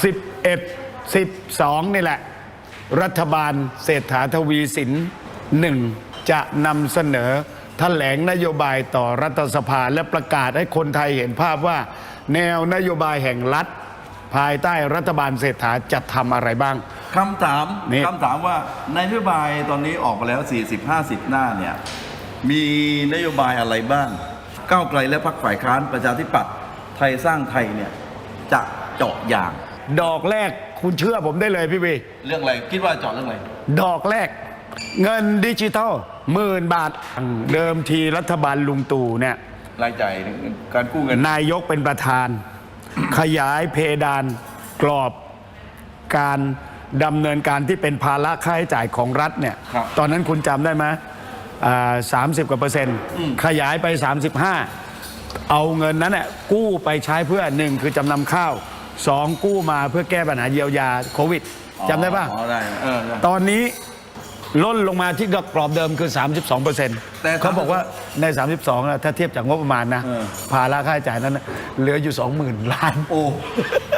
11 12 นี่แหละ รัฐบาลเศรษฐาทวีสินหนึ่งจะนำเสนอแถลงนโยบายต่อรัฐสภาและประกาศให้คนไทยเห็นภาพว่า แนวนโยบายแห่งรัฐ ภายใต้รัฐบาลเศรษฐาจะทำอะไรบ้าง คำถามนี่ คำถามว่าในนโยบายตอนนี้ออกมาแล้ว 40-50 หน้าเนี่ย มีนโยบายอะไรบ้าง ก้าวไกลและพรรคฝ่ายค้านประชาธิปัตย์ไทยสร้างไทยเนี่ย จะเจาะอย่าง ดอกแรกคุณเชื่อผมได้เลยพี่วีเรื่องอะไรคิดว่าเจาะเรื่องอะไร ดอกแรก เงินดิจิทัลหมื่นบาท เดิมทีรัฐบาลลุงตู่เนี่ยรายจ่ายการกู้เงินนายกเป็นประธาน ขยายเพดานกรอบการดำเนินการที่เป็นภาระค่าใช้จ่ายของรัฐเนี่ยครับ ตอนนั้นคุณจำได้ไหมสามสิบกว่าเปอร์เซ็นต์ ขยายไป 35 เอาเงินนั้นน่ะกู้ไปใช้เพื่อหนึ่งคือจำนำข้าว สองกู้มาเพื่อแก้ปัญหาเยียวยาโควิดจำได้ปะอ๋อได้เออได้ ตอนนี้ล่นลงมาที่กรอบเดิมคือ 32เปอร์เซ็นต์แต่เขาบอกว่าใน 32นะถ้าเทียบจากงบประมาณนะเออ ภาระค่าใช้จ่ายนั้นนะเหลืออยู่ 20,000 ล้าน โอ้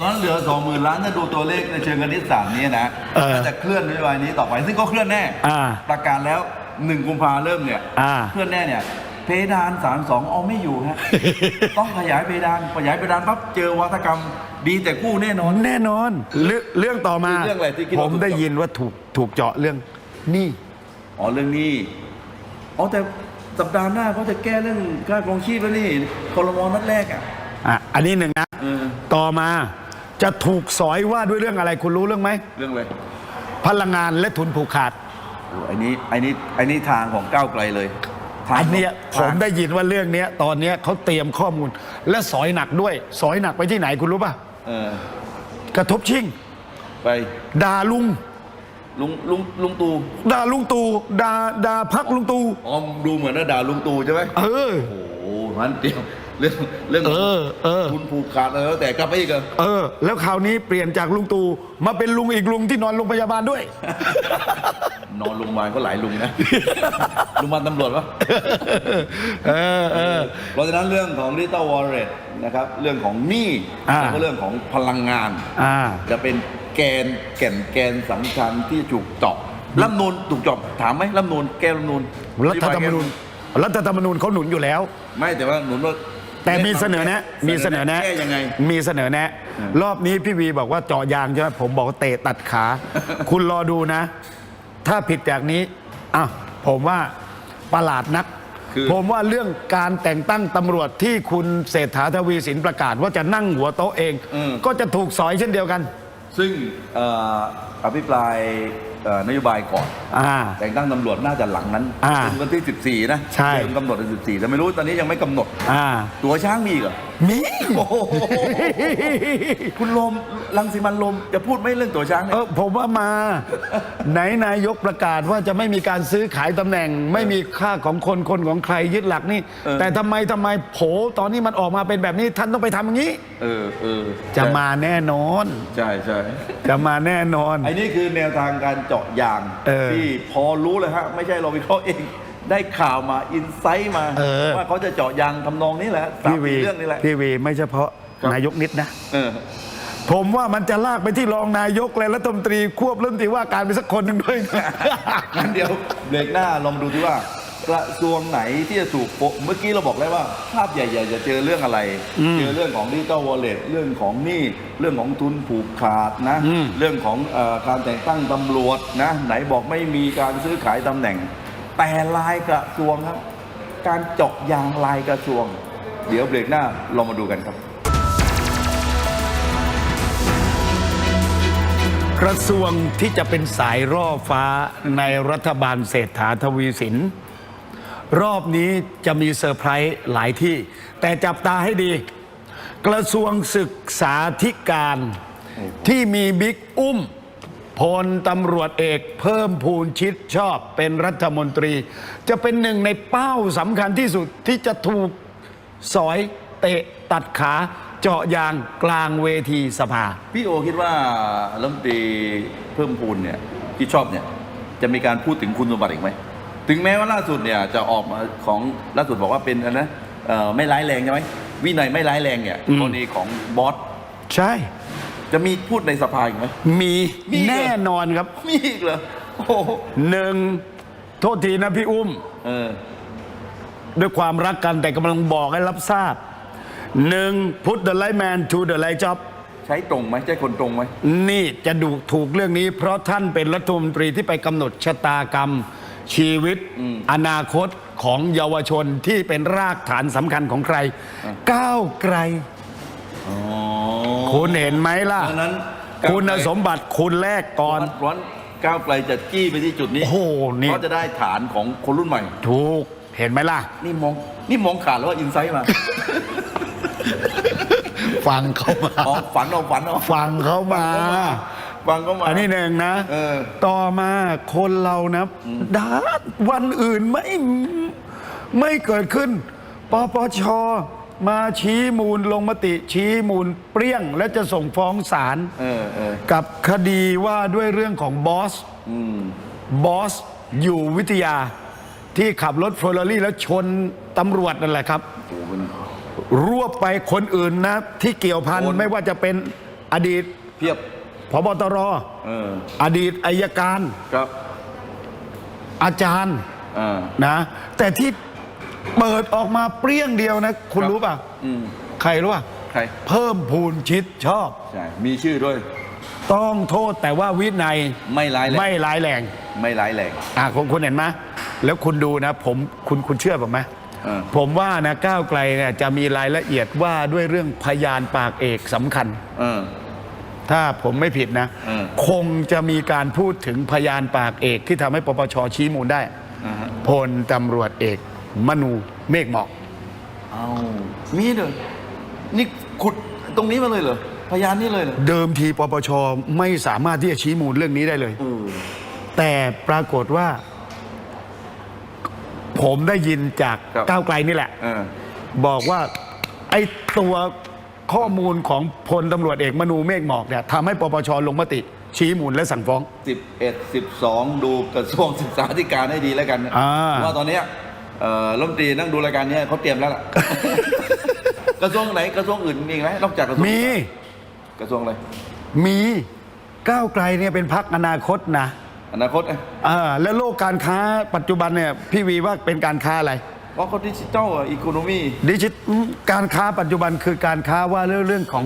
ตอนนั้นเหลือสองหมื่นล้านถ้าดูตัวเลขในเชิงคณิตศาสตร์นี้นะเออน่าจะเคลื่อนนโยบายนี้ต่อไป ซึ่งก็เคลื่อนแน่ อ่าประกาศแล้วหนึ่งกุมภาเริ่มเนี่ย อ่า เคลื่อนแน่เนี่ย เพดานสามสองเอาไม่อยู่ฮะ ต้องขยายเพดานขยายเพดานปั๊บเจอวัฒกรรม ดีแต่กู้แน่นอน แน่นอนเรื่องเรื่องต่อมาเรื่องอะไรที่คิดผว่าถูมกได้เจาะยินว่าถูกถูกเจาะเรื่องหนี่ อ๋อเรื่องนี้อ๋อแต่สัปดาห์หน้าเขาจะแก้เรื่องค่าครองชีพแล้วนี่คอรมอนัดแรกอะ อะ อันนี้หนึ่งนะ เออ ต่อมาจะถูกสอยว่าด้วยเรื่องอะไรคุณรู้เรื่องไหม เรื่องอะไรพลังงานและทุนผูกขาด โอ้อันนี้อันนี้อันนี้ทางของก้าวไกลเลย ทางอันเนี้ยผทางมได้ยินว่าเรื่องเนี้ยตอนเนี้ยเขาเตรียมข้อมูล และสอยหนักด้วย สอยหนักไปที่ไหนคุณรู้ป่ะเออกระทบชิงไปด่าลุงลุงลุงลุงตู่ด่าลุงตู่ด่าด่าพักลุงตู่อ๋อดูเหมือนว่าด่าลุงตู่ใช่ไหมเออโอ้โหมันเดียว เรื่องเรื่องเออเออ คุณผูกขาดอะไรแล้วแต่กลับไปอีกเหรอเออ แล้วคราวนี้เปลี่ยนจากลุงตู่มาเป็นลุงอีกลุงที่นอนโรงพยาบาลด้วย นอนโรงพยาบาลก็หลายลุงนะลุงมาลตำรวจปะเออเออ เพราะฉะนั้นเรื่องของดิจิตอลวอลเล็ตนะครับ เรื่องของหนี้อ่า แล้วก็เรื่องของพลังงาน อ่า จะเป็นแกนแก่นแกนสำคัญที่ถูกเจาะรัฐธรรมนูนถูกเจาะถามไหมรัฐธรรมนูนแก้รัฐธรรมนูนรัฐธรรมนูญรัฐธรรมนูญเขาหนุนอยู่แล้ว ไม่แต่ว่าหนุนว่า แต่มีเสนอแนะมีเสนอแนะแก้ยังไง มีเสนอแนะ รอบนี้พี่วีบอกว่าเจาะยางใช่ไหมผมบอกว่าเตะตัดขา คุณรอดูนะ ถ้าผิดจากนี้อะผมว่าประหลาดนัก คือ ผมว่าเรื่องการแต่งตั้งตำรวจที่คุณเศรษฐาทวีสินประกาศว่าจะนั่งหัวโต๊ะเอง ก็จะถูกสอยเช่นเดียวกัน ซึ่งเอ่ออภิปราย เอ่อนโยบายก่อน อ่า แต่งตั้งตำรวจน่าจะหลังนั้นอ่าเป็นวันที่ 14 นะใช่ เดิมกำหนดเป็น14 แต่ไม่รู้ตอนนี้ยังไม่กำหนด อ่า ตัวช้างมีอีกเหรอ มี โอ้โห คุณลมลังสิมันต์ลมจะพูดไหม่เรื่องตัวช้างเนี่เอยอผมว่ามา ไหนนายกประกาศว่าจะไม่มีการซื้อขายตำแหน่ง ไม่มีค่าของคนคนของใครยึดหลักนี่ เออ แต่ทำไมทำไมโผตอนนี้มันออกมาเป็นแบบนี้ท่านต้องไปทำอย่างนี้ เออเออจะมาแน่นอน ใช่ใช่จะมาแน่นอน ไอ้นี่คือแนวทางการเจาะยางเออที่พอรู้เลยฮะ ไม่ใช่เราวิเคราะห์เอง ได้ข่าวมาอินไซต์มา เออ ว่าเขาจะเจาะยางทำนองนี้แหละสามพี่วีเรื่องนี้แหละ พี่วีไม่เฉพาะครับ นายกนิดนะ เออ ผมว่ามันจะลากไปที่รองนายกและรัฐมนตรีควบรัฐมนตรีว่าการไปสักคนหนึ่งด้วยงั้นเดี๋ยวเบรกหน้าลองมาดูที่ว่า กระทรวงไหนที่จะถูกโปะเมื่อกี้เราบอกแล้วว่า ภาพใหญ่ๆจะเจอเรื่องอะไรเจอเรื่องของดิจิตอลวอลเล็ตเรื่องของหนี้เรื่องของทุนผูกขาดนะ อืม เรื่องของเออการแต่งตั้งตำรวจนะไหนบอกไม่มีการซื้อขายตำแหน่ง แต่ลายกระทรวงครับการเจาะยางลายกระทรวง เดี๋ยวเบรกหน้าลองมาดูกันครับ กระทรวงที่จะเป็นสายร่อฟ้าในรัฐบาลเศรษฐาทวีสิน รอบนี้จะมีเซอร์ไพรส์หลายที่ แต่จับตาให้ดี กระทรวงศึกษาธิการที่มีบิ๊กอุ้มพลตำรวจเอกเพิ่มพูนชิดชอบเป็นรัฐมนตรี จะเป็นหนึ่งในเป้าสำคัญที่สุดที่จะถูกสอยเตะตัดขาเจาะยางกลางเวทีสภา พี่โอคิดว่ารัฐมนตรีเพิ่มพูนเนี่ยที่ชอบเนี่ยจะมีการพูดถึงคุณสมบัติอีกไหม ถึงแม้ว่าล่าสุดเนี่ยจะออกมาของล่าสุดบอกว่าเป็นอะไรนะเอ่อไม่ร้ายแรงใช่ไหมวินัยไม่ร้ายแรงเนี่ยอืม กรณีของบอสใช่ จะมีพูดในสภาอีกไหม มีมีเหรอ แน่นอนครับมีอีกเหรอโอ้โหหนึ่งโทษทีนะพี่อุ้ม เออ ด้วยความรักกันแต่กำลังบอกให้รับทราบหนึ่ง put the right man to the right job ใช้ตรงไหมใช่คนตรงไหมนี่จะดูถูกเรื่องนี้ เพราะท่านเป็นรัฐมนตรีที่ไปกำหนดชะตากรรม ชีวิต อนาคตของเยาวชนที่เป็นรากฐานสำคัญของใคร ก้าวไกลอ๋อคุณเห็นไหมล่ะ ดังนั้นคุณสมบัติคุณแรกก่อน ร้อนก้าวไกลจะจี้ไปที่จุดนี้โอ้โหนี่เพราะจะได้ฐานของคนรุ่นใหม่ ถูกเห็นไหมล่ะ นี่มองนี่มองขาดแล้วว่าอินไซต์มาฟังเขามา อ๋อฝันเอาฝันเอา ฟังเขามา ฟังก็มา อันนี้หนึ่งนะ เออ ต่อมาคนเรานะดาดวันอื่นไม่ไม่เกิดขึ้น ปปช มาชี้มูลลงมติชี้มูลเปรี้ยง และจะส่งฟ้องศาลเออเออ กับคดีว่าด้วยเรื่องของบอสอืมบอสอยู่วิทยาที่ขับรถเฟอร์รารี่แล้วชนตำรวจนั่นแหละครับโอ้มันรวบไปคนอื่นนะ ที่เกี่ยวพันโอน ไม่ว่าจะเป็นอดีต เพียบ พบตรเอออดีตอายการ ครับอาจารย์อ่านะ แต่ที่เปิดออกมาเปรี้ยงเดียวนะ คุณครับรู้ป่ะ อืมใครรู้ป่ะ ใคร เพิ่มพูนชิดชอบ ใช่ มีชื่อด้วย ต้องโทษแต่ว่าวินัยไม่ร้ายแรง ไม่ร้ายแรงไม่ร้ายแรง อะคุณคุณเห็นไหมแล้วคุณดูนะ ผมคุณคุณเชื่อผมไหมเออ ผมว่านะก้าวไกลเนี่ยจะมีรายละเอียดว่าด้วยเรื่องพยานปากเอกสำคัญ เออ ถ้าผมไม่ผิดนะเออคงจะมีการพูดถึงพยานปากเอกที่ทำให้ปปชชี้มูลได้อ่าฮะพลตำรวจเอก มนูเมฆหมอกเอามีเลยนี่ขุดตรงนี้มาเลยเหรอพยานนี่เลยเหรอเดิมทีปปชไม่สามารถที่จะชี้มูลเรื่องนี้ได้เลยเออแต่ปรากฏว่า ผมได้ยินจากครับก้าวไกลนี่แหละเออบอกว่า ไอ้ตัว ข้อมูลของพลตำรวจเอกมนูเมฆหมอกเนี่ยทำให้ปปชลงมติ ชี้มูลและสั่งฟ้องสิบเอ็ดสิบสองดูกระทรวงศึกษาธิการให้ดีแล้วกันอ่า ว่าตอนเนี้ยเอ่อรัฐมนตรีนั่งดูรายการเนี้ยเขาเตรียมแล้วล่ะ กระทรวงไหนกระทรวงอื่นมีอีกไหมนอกจากกระทรวงมีกระทรวงอะไรมีก้าวไกลเนี่ยเป็นพักอนาคตนะอนาคตเอ้ยอ่าแล้วโลกการค้าปัจจุบันเนี่ยพี่วีว่าเป็นการค้าอะไร เพราะเขาดิจิทัลอีโคโนมี ดิจิตการค้าปัจจุบันคือการค้าว่าเรื่องเรื่องของ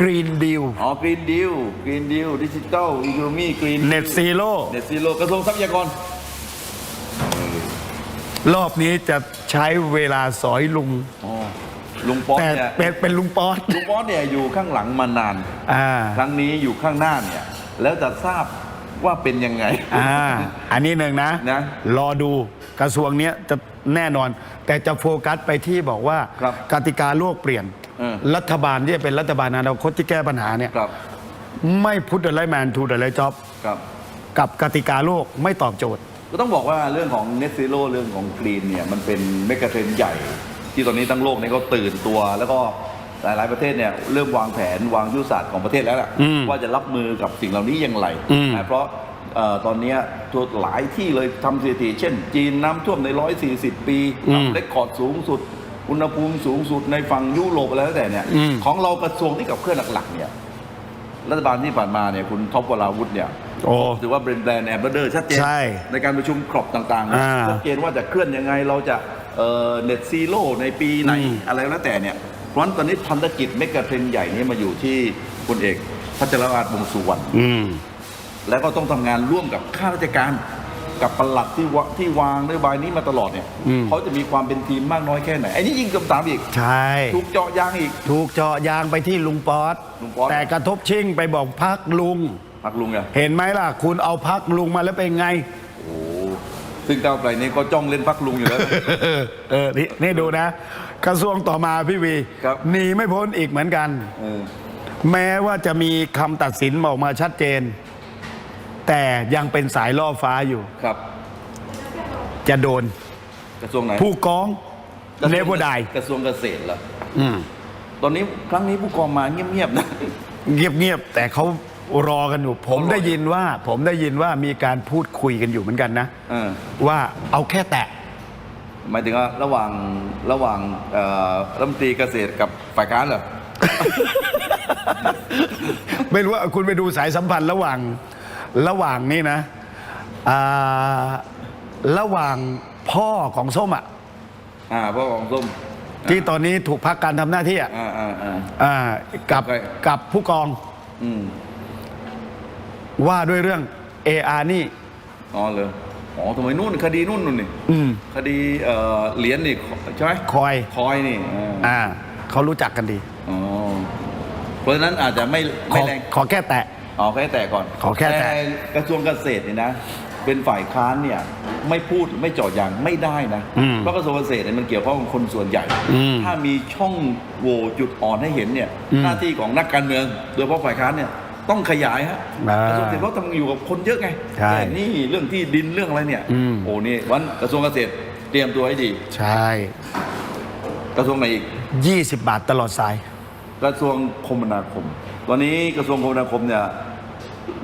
Green Deal อ๋อกรีนดิวกรีนดิวดิจิทัลอีโคโนมีกรีน Net Zero เน็ตซีโร่กระทรวงทรัพยากร รอบนี้จะใช้เวลาสอยลุง อ๋อ ลุงป๊อกแต่เนี่ย เป็นเป็นลุงป๊อตลุงป๊อกเนี่ยอยู่ข้างหลังมานาน อ่า ครั้งนี้อยู่ข้างหน้าเนี่ย แล้วจะทราบว่าเป็นยังไง อ่า อันนี้หนึ่งนะ นะ รอดูกระทรวงเนี้ยจะ แน่นอน แต่จะโฟกัสไปที่บอกว่าครับกติกาโลกเปลี่ยน เออ รัฐบาลที่จะเป็นรัฐบาลอนาคตที่แก้ปัญหาเนี่ยครับไม่พุทธไลแมนทูเดไลจ็อบครับ กับกติกาโลกไม่ตอบโจทย์ ก็ต้องบอกว่าเรื่องของ Net Zero เรื่องของ Green เนี่ยมันเป็นเมกะเทรนด์ใหญ่ ที่ตอนนี้ทั้งโลกเนี่ยเขาตื่นตัว แล้วก็หลาย ๆ ประเทศเนี่ยเริ่มวางแผนวางยุทธศาสตร์ของประเทศแล้วล่ะอืมว่าจะรับมือกับสิ่งเหล่านี้อย่างไรอืม นะเพราะเอ่อ ตอนเนี้ยตัวหลายที่เลยทำสถิติ เช่น จีนน้ำท่วมใน 140 ปีทำเรคคอร์ดสูงสุด อุณหภูมิสูงสุดในฝั่งยุโรปอะไรแล้วแต่เนี่ยอืมของเรากระทรวงที่กับเคลื่อนหลักๆเนี่ยรัฐบาลที่ผ่านมาเนี่ยคุณท็อปวราวุธเนี่ยโอ้ถือว่าเป็นแบรนด์แอมบาสเดอร์ชัดเจนใช่ในการประชุมกรอบต่างๆอ่าชัดเจนว่าจะเคลื่อนยังไงเราจะเน็ตซีโร่ในปีไหนอืมอะไรแล้วแต่เนี่ยเพราะฉะนั้นตอนนี้พันธกิจเมกะเทรนด์ใหญ่นี้มาอยู่ที่พลเอกพัชรวาทวงศ์สุวรรณอืม แล้วก็ต้องทำงานร่วมกับข้าราชการกับปลัดที่วะที่วางนโยบายนี้มาตลอดเนี่ยอืมเขาจะมีความเป็นทีมมากน้อยแค่ไหนไอ้นี่ยิ่งคำถามอีกใช่ถูกเจาะยางอีก ถูกเจาะยางไปที่ลุงป๊อตลุงป๊อตแต่กระทบชิ่งไปบอกพักลุงพักลุงไงเห็นไหมล่ะ คุณเอาพักลุงมาแล้วเป็นไงโอ้โหซึ่งก้าวไกลนี่ก็จ้องเล่นพักลุงอยู่แล้วนะเออเออนี่นี่ดูนะ กระทรวงต่อมาพี่วีครับหนีไม่พ้นอีกเหมือนกันเออแม้ว่าจะมีคำตัดสินออกมาชัดเจน แต่ยังเป็นสายล่อฟ้าอยู่ ครับ จะโดนกระทรวงไหนผู้กองกระทรวงเนวดายกระทรวงเกษตรเหรออืมตอนนี้ครั้งนี้ผู้กองมาเงียบๆนะ เงียบๆแต่เขารอกันอยู่ ผมเขารอได้ยินว่า ผมได้ยินว่ามีการพูดคุยกันอยู่เหมือนกันนะเออ ว่าเอาแค่แตะ หมายถึงว่าระหว่างระหว่างเอ่อรัฐมนตรีเกษตรกับฝ่ายค้านเหรอ ไม่รู้ว่าคุณไปดูสายสัมพันธ์ระหว่าง ระหว่างนี่นะอ่าระหว่างพ่อของส้มอะอ่าพ่อของส้มที่ตอนนี้ถูกพักการทำหน้าที่อะอ่าอ่าอ่า อ่ากับใครกับผู้กองอืมว่าด้วยเรื่อง AR นี่ อ๋อเลยอ๋อทำไมนู่นคดีนู่นนู่นนี่อืม คดีเอ่อเหรียญนี่ใช่ไหมคอย คอยนี่อ่าอ่าเขารู้จักกันดี อ๋อเพราะฉะนั้นอาจจะไม่ขไม่อแรงขอแค่แตะ อ๋อแค่แต่ก่อนขอแค่แตะกระทรวงเกษตรเนี่ยนะ เป็นฝ่ายค้านเนี่ย ไม่พูดไม่เจาะอย่างไม่ได้นะ อืมเพราะกระทรวงเกษตรเนี่ยมันเกี่ยวข้องกับคนส่วนใหญ่ อืมถ้ามีช่องโหว่จุดอ่อนให้เห็นเนี่ย อืมหน้าที่ของนักการเมือง โดยเฉพาะฝ่ายค้านเนี่ยต้องขยายฮะอ่ากระทรวงเกษตรเพราะต้องอยู่กับคนเยอะไงใช่แต่นี่เรื่องที่ดินเรื่องอะไรเนี่ยอืม โอ้นี่วันกระทรวงเกษตรเตรียมตัวให้ดี ใช่ กระทรวงไหนอีก 20 บาทตลอดสาย กระทรวงคมนาคม ตอนนี้กระทรวงคมนาคมเนี่ย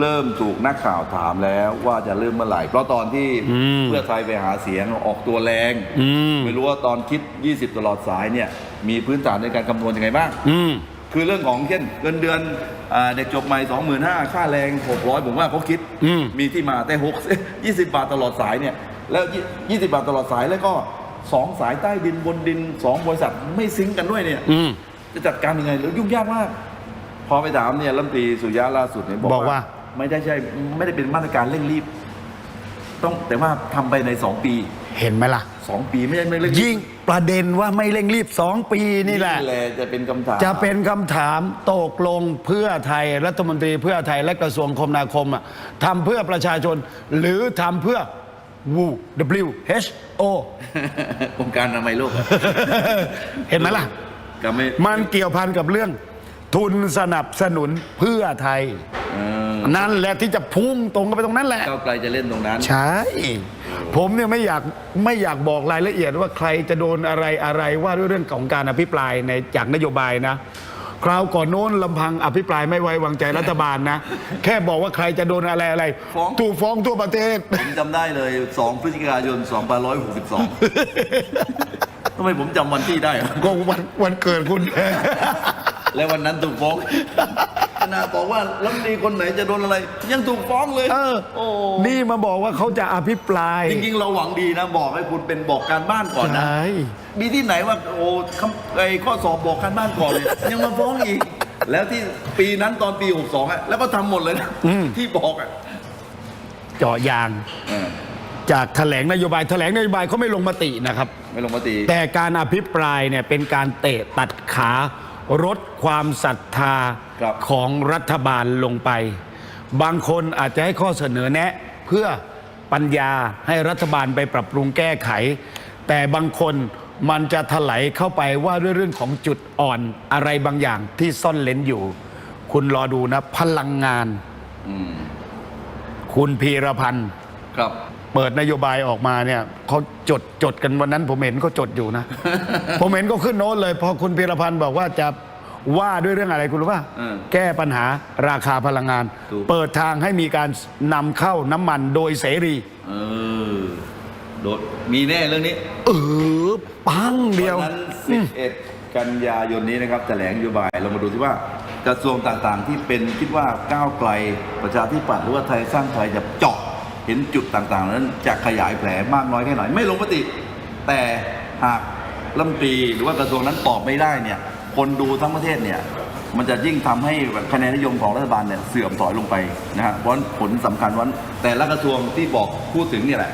เริ่มถูกนักข่าวถามแล้วว่าจะเริ่มเมื่อไหร่ เพราะตอนที่อืมเพื่อไทยไปหาเสียงออกตัวแรงอืมไม่รู้ว่าตอนคิด 20 ตลอดสายเนี่ย มีพื้นฐานในการคำนวณยังไงบ้างอืมคือเรื่องของเช่นเงินเดือนอาเด็กจบใหม่ 25,000 ค่าแรง 600 ผมว่าเขาคิดอืมมีที่มาแต่6 20 บาทตลอดสายเนี่ย แล้ว 20 บาทตลอดสายแล้วก็สองสายใต้ดินบนดินสองบริษัทไม่ซิงก์กันด้วยเนี่ยอืมจะจัดการยังไงแล้วยุ่งยากมากพ อไปถามเนี่ยรัฐมนตรีสุริยะล่าสุดเนี่ยบอกบอกว่า ว่า ไม่ได้ใช่ไม่ได้เป็นมาตรการเร่งรีบ ต้องแต่ว่าทำไปในสองปีเห็นไหมล่ะ สองปีไม่ใช่ไม่เร่งรีบยิ่งประเด็นว่าไม่เร่งรีบสองปีนี่แหละ จะเป็นคำถาม จะเป็นคำถามตกลงเพื่อไทยรัฐมนตรีเพื่อไทยและกระทรวงคมนาคมอะทำเพื่อประชาชน หรือทำเพื่อ WHO WHO องค์การอนามัยโลกเห็นไหมล่ะ ก็ไม่มันเกี่ยวพันกับเรื่อง ทุนสนับสนุนเพื่อไทยเออนั่นแหละที่จะพุ่งตรงกันไปตรงนั้นแหละ ก้าวไกลจะเล่นตรงนั้น ใช่ ผมเนี่ยไม่อยากไม่อยากบอกรายละเอียดว่าใครจะโดนอะไรอะไรว่าด้วยเรื่องของการอภิปรายในจากนโยบายนะ คราวก่อนโน้นลำพังอภิปรายไม่ไว้วางใจรัฐบาลนะ แค่บอกว่าใครจะโดนอะไรอะไรฟ้อง ถูกฟ้องทั่วประเทศ ผมจำได้เลย 2 พฤศจิกายน 2562 ทำไมผมจำวันที่ได้วะก็วันวันเกิดคุณ และวันนั้นถูกฟ้องขนาดบอกว่ารัฐมนตรีคนไหนจะโดนอะไร ยังถูกฟ้องเลยเออโอ้นี่มาบอกว่าเขาจะอภิปราย จริงๆ เราหวังดีนะบอกให้คุณเป็นบอกการบ้านก่อนนะ ใช่ มีที่ไหนว่าโอ้คำไอ้ข้อสอบบอกการบ้านก่อนเลย ยังมาฟ้องอีก แล้วที่ปีนั้นตอนปี 62อะแล้วก็ทำหมดเลยนะอืม ที่บอกอะเจาะยาง เออจากแถลงนโยบาย แถลงนโยบายเขาไม่ลงมตินะครับ ไม่ลงมติแต่การอภิปรายเนี่ยเป็นการเตะตัดขา ลดความศรัทธาครับของรัฐบาลลงไป บางคนอาจจะให้ข้อเสนอแนะ เพื่อปัญญาให้รัฐบาลไปปรับปรุงแก้ไข แต่บางคนมันจะถลายเข้าไปว่าด้วยเรื่องของจุดอ่อนอะไรบางอย่างที่ซ่อนเลนอยู่ คุณรอดูนะ พลังงาน อืม คุณพีรพันธ์ ครับ เปิดนโยบายออกมาเนี่ยเขาจดจดกันวันนั้นผมเห็นเขาจดอยู่นะ ผมเห็นเขาขึ้นโน้ตเลย พอคุณพีรพันธ์บอกว่าจะว่าด้วยเรื่องอะไรคุณรู้ป่ะเออแก้ปัญหาราคาพลังงาน ถูก เปิดทางให้มีการนำเข้าน้ำมันโดยเสรี เออโดดมีแน่เรื่องนี้เออปังเดียว วันนั้น11 กันยายนนี้นะครับแถลงนโยบายเรามาดูที่ว่ากระทรวงต่างๆ ที่เป็นคิดว่าก้าวไกลประชาธิปัตย์หรือว่าไทยสร้างไทยจะเจาะ เห็นจุดต่างๆ นั้นจะขยายแผลมากน้อยแค่ไหนไม่ลงมติ แต่หากลำตีหรือว่ากระทรวงนั้นตอบไม่ได้เนี่ยคนดูทั้งประเทศเนี่ยมันจะยิ่งทำให้คะแนนนิยมของรัฐบาลเนี่ยเสื่อมถอยลงไปนะฮะเพราะผลสำคัญวันแต่ละกระทรวงที่บอกพูดถึงเนี่ยแหละ